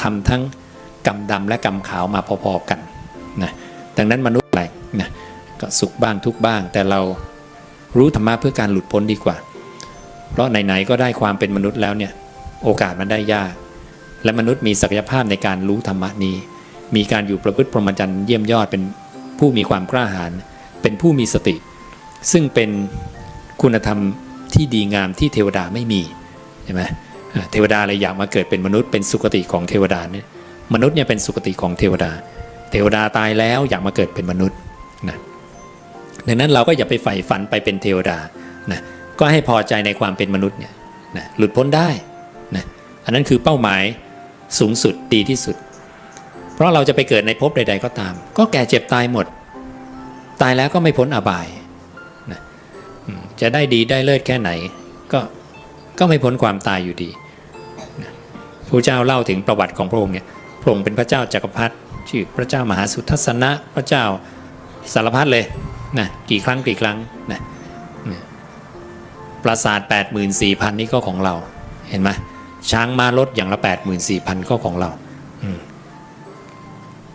ทำทั้งกรรมดำและกรรมขาวมาพอๆกันนะดังนั้นมนุษย์อะไรนะก็สุขบ้างทุกบ้าง แต่เรารู้ธรรมะเพื่อการหลุดพ้นดีกว่า เพราะไหนๆก็ได้ความเป็นมนุษย์แล้วเนี่ยโอกาสมันได้ยาก และมนุษย์มีศักยภาพในการรู้ธรรมะนี้ มีการอยู่ประพฤติพรหมจรรย์เยี่ยมยอดเป็นผู้มีความกล้าหาญเป็นผู้มีสติ ซึ่งเป็นคุณธรรมที่ดีงามที่เทวดาไม่มีใช่ไหม เทวดาเลยอยากมาเกิดเป็นมนุษย์เป็นสุคติของเทวดาเนี่ยมนุษย์เนี่ยเป็นสุคติของเทวดา เทวดาตายแล้วอยากมาเกิดเป็นมนุษย์นะดังนั้นเราก็อย่าไปใฝ่ฝันไปเป็นเทวดานะก็ให้พอใจในความเป็นมนุษย์เนี่ยนะหลุดพ้นได้นะอันนั้นคือเป้าหมายสูงสุดดีที่สุด เพราะเราจะไปเกิดในภพใด ๆ ก็ตาม ก็แก่เจ็บตายหมด ตายแล้วก็ไม่พ้นอบายนะจะได้ดีได้เลิศแค่ไหน ก็ก็ไม่พ้นความตายอยู่ดี พระเจ้าเล่าถึงประวัติของพระองค์เนี่ยพระองค์เป็นพระเจ้าจักรพรรดิชื่อพระเจ้ามหาสุทัศนะพระเจ้าสารพัดเลยนะกี่ครั้งกี่ครั้งนะปราสาท 84,000 นี่ก็ของเราเห็นไหมช้างมารถอย่างละ 84,000 ก็ของเรา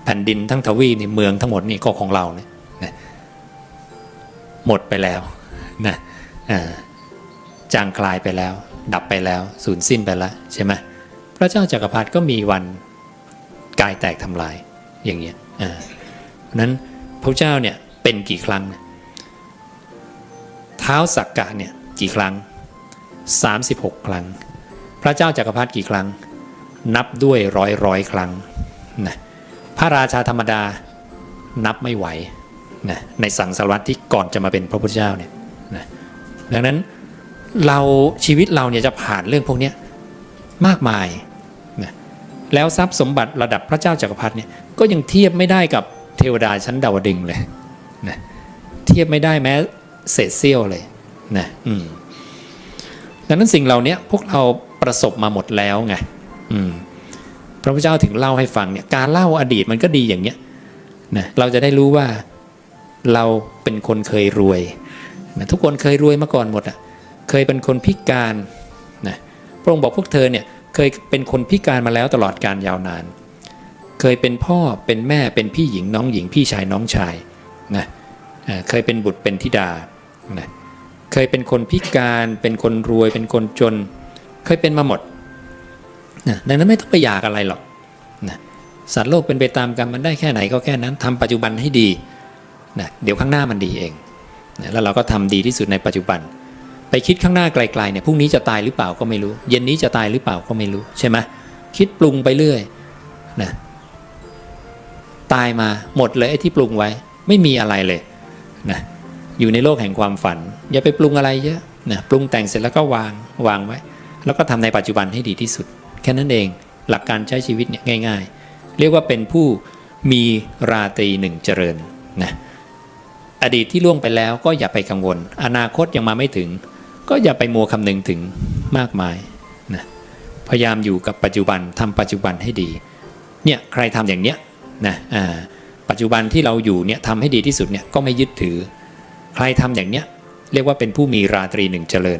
แผ่นดินทั้งทวีนี่เมืองทั้งหมดนี่ก็ของเราเนี่ยนะหมดไปแล้วนะจางคลายไปแล้ว ดับไปแล้ว สูญสิ้นไปแล้วใช่ไหม พระเจ้าจักรพรรดิก็มีวันกายแตกทำลายอย่างเงี้ยอ่าเพราะนั้นพระเจ้าเนี่ยเป็นกี่ครั้ง เท้าสักกะเนี่ยกี่ครั้ง 36 ครั้ง พระเจ้าจักรพรรดิกี่ครั้ง นับด้วยร้อยร้อยครั้งนะพระราชาธรรมดานับไม่ไหวนะในสังสารวัตที่ก่อนจะมาเป็นพระพุทธเจ้าเนี่ยนะดังนั้นเราชีวิตเราเนี่ยจะผ่านเรื่องพวกนี้ มากมายนะแล้วทรัพย์สมบัติระดับพระเจ้าจักรพรรดิเนี่ยก็ยังเทียบไม่ได้กับเทวดาชั้นดาวดึงเลยนะเทียบไม่ได้แม้เศษเสี้ยวเลยนะอืมดังนั้นสิ่งเหล่านี้พวกเราประสบมาหมดแล้วไงอืมพระพุทธเจ้าถึงเล่าให้ฟังเนี่ยการเล่าอดีตมันก็ดีอย่างเนี้ยนะเราจะได้รู้ว่าเราเป็นคนเคยรวยนะทุกคนเคยรวยมาก่อนหมดอะเคยเป็นคนพิการ พระองค์บอกพวกเธอเนี่ยเคยเป็นคนพิการมาแล้วตลอดการยาวนาน เคยเป็นพ่อเป็นแม่เป็นพี่หญิงน้องหญิงพี่ชายน้องชายนะเคยเป็นบุตรเป็นธิดานะเคยเป็นคนพิการเป็นคนรวยเป็นคนจน เคยเป็นมาหมดนะดังนั้นไม่ต้องไปอยากอะไรหรอกนะสัตว์โลกเป็นไปตามกรรมมันได้แค่ไหนก็แค่นั้นทำปัจจุบันให้ดีนะเดี๋ยวข้างหน้ามันดีเองนะแล้วเราก็ทำดีที่สุดในปัจจุบัน ไปคิดข้างหน้าไกลๆเนี่ยพรุ่งนี้จะตายหรือเปล่าก็ไม่รู้ เย็นนี้จะตายหรือเปล่าก็ไม่รู้ใช่ไหมคิดปรุงไปเรื่อยนะตายมาหมดเลยไอ้ที่ปรุงไว้ ไม่มีอะไรเลยนะอยู่ในโลกแห่งความฝัน อย่าไปปรุงอะไรเยอะนะปรุงแต่งเสร็จแล้วก็วางวางไว้ แล้วก็ทำในปัจจุบันให้ดีที่สุด แค่นั้นเองหลักการใช้ชีวิตเนี่ยง่าย ๆ เรียกว่าเป็นผู้มีราตรีหนึ่งเจริญนะอดีตที่ล่วงไปแล้วก็อย่าไปกังวล อนาคตยังมาไม่ถึง ก็อย่าไปมัวคำนึงถึงมากมายนะพยายามอยู่กับปัจจุบันทำปัจจุบันให้ดีเนี่ยใครทำอย่างเนี้ยนะอ่าปัจจุบันที่เราอยู่เนี่ยทำให้ดีที่สุดเนี่ยก็ไม่ยึดถือ ใครทำอย่างเนี้ยเรียกว่าเป็นผู้มีราตรีหนึ่งเจริญ